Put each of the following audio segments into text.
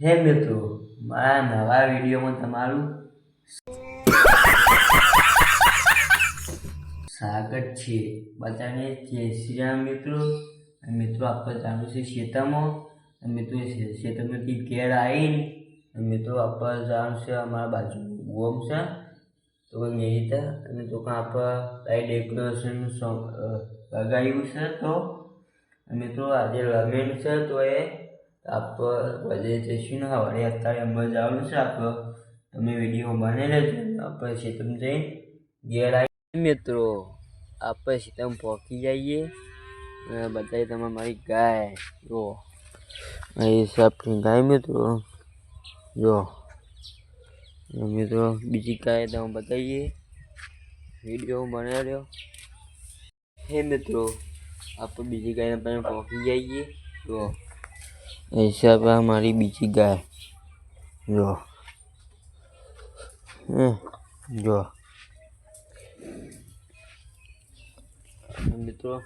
હે મિત્રો મારા નવા વિડીયોમાં તમારું સ્વાગત છે. બધાને જય શ્રી રામ મિત્રો. મિત્રો આપણે જાણવું છે અને મિત્રો ખેતરમાંથી ઘેર આવીને મિત્રો, આપણે જાણવું છે અમારા બાજુ ગોમ છે. તો મેં રીતે અને તો કાં આપણે લાઈ ડેકોરેશનનું લગાવ્યું છે તો. મિત્રો, આજે લમેન છે તો એ આપણે બધે જઈશું ને હવે અત્યારે અંબાજી જવાનું છે આપ. તમે વીડિયો બને લેજો. આપણે સીતમ જઈ ઘેર આવી મિત્રો, આપણે સીતમ પહોંચી જઈએ. અને બધાએ તમે મારી ગાય, જો. અહીં સાપની ગાય, મિત્રો. જો. મિત્રો, બીજી ગાય તમે બતાવીએ. વીડિયો બને રહ્યો હે મિત્રો, આપણે બીજી ગાયને પાસે પહોંચી જઈએ. જો. હિસાબ આ મારી બીજી ગાય જો હે જો મિત્રો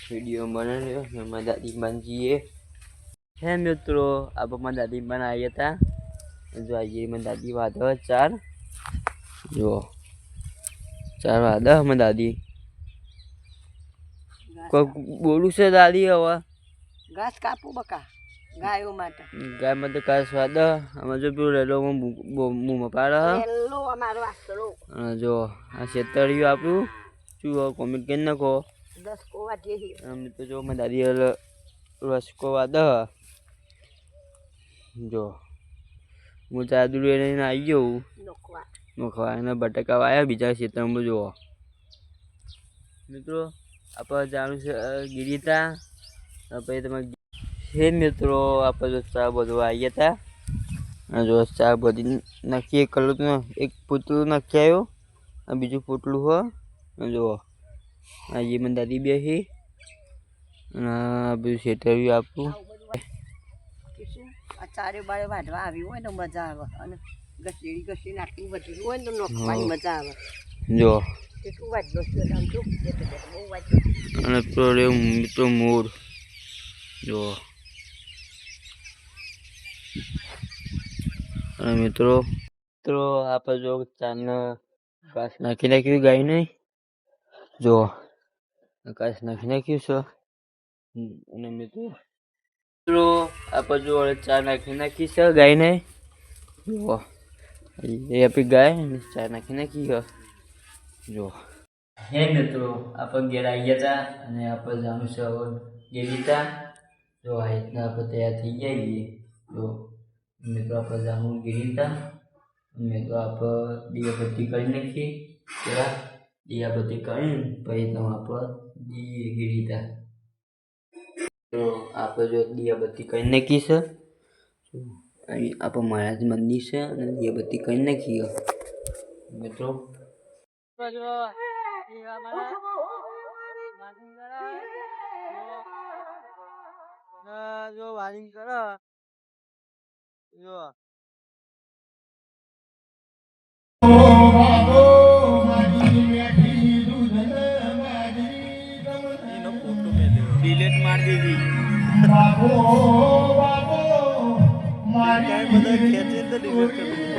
વીડિયો બનાવ્યો ને મારા દાદી બાંધીએ હે મિત્રો આપણે મારા દાદી બન આવ્યા હતા જો આજે મારી દાદી વાદળ ચાર જો ચાર વાદળ મારી દાદી કોઈક બોલું છે દાદી હવે ઘાસ કાપું બકા ગાયો માટે. ગાય માટે ઘાસ વાદ અમે જો પેલું રેલો મુંમાં પાડે રેલો અમારો અને જો આ છેતરિયું આપ્યું શું કોમેન્ટ કરી નાખો. દસ કોવા જેહી અમે તો જો મારી દાદી હલ રસકો વાદ જો હું ચાદુ એને આવી ગયો નોખવા. બટાકા વાયા બીજા ખેતરમાં જુઓ. મિત્રો આપણે જાણું છે ગીરીતા પછી તમે હે મિત્રો આપણે જો ચા બધું આવી હતા અને જો ચા બધી નાખીએ કલર એક પૂતળું નાખી આવ્યો અને બીજું પૂતળું હો જુઓ આ જે મને દાદી બેસી અને આ બધું શેતરવી આપવું ચારે બારે વાઢવા આવ્યું હોય ને મજા આવે અને ઘસેડી ઘસીને આટલું બધું હોય ને નોખવાની મજા આવે. જો. અને પેલો મિત્રો મોર. જો. અને મિત્રો મિત્રો આપણે જો ચાને ઘાસ નાખી નાખ્યું ગાય નહીં જો ઘાસ નાખી નાખ્યું છે. અને મિત્રો મિત્રો આપણે જો ચા નાખી નાખી છે ગાય નહીં જો, એ આપી ગાય ચા નાખી નાખી છે. જો. હે મિત્રો, આપણે ઘેર આવી હતા અને આપણે જાણું છે હવે ગયેલી હતા જો આ રીતના આપણે તૈયાર થઈ જઈએ જો મિત્રો આપણે જાણવું ગીરી હતા મિત્રો આપણે દિયાબત્તી કરી નાખીએ. પેલા દિયાબત્તી કરીને પછી તમે આપણે જઈએ ગીરી હતા તો આપણે જો દિયાબત્તી કરી નાખી છે. અહીં આપણે મહારાજ મંદિર છે અને દિયાબત્તી કરી નાખીએ મિત્રો. જો વારિંગ કરો જો ડિલેટ માર દીધી મારી બધા ખેંચે તો ડિલીટ કરી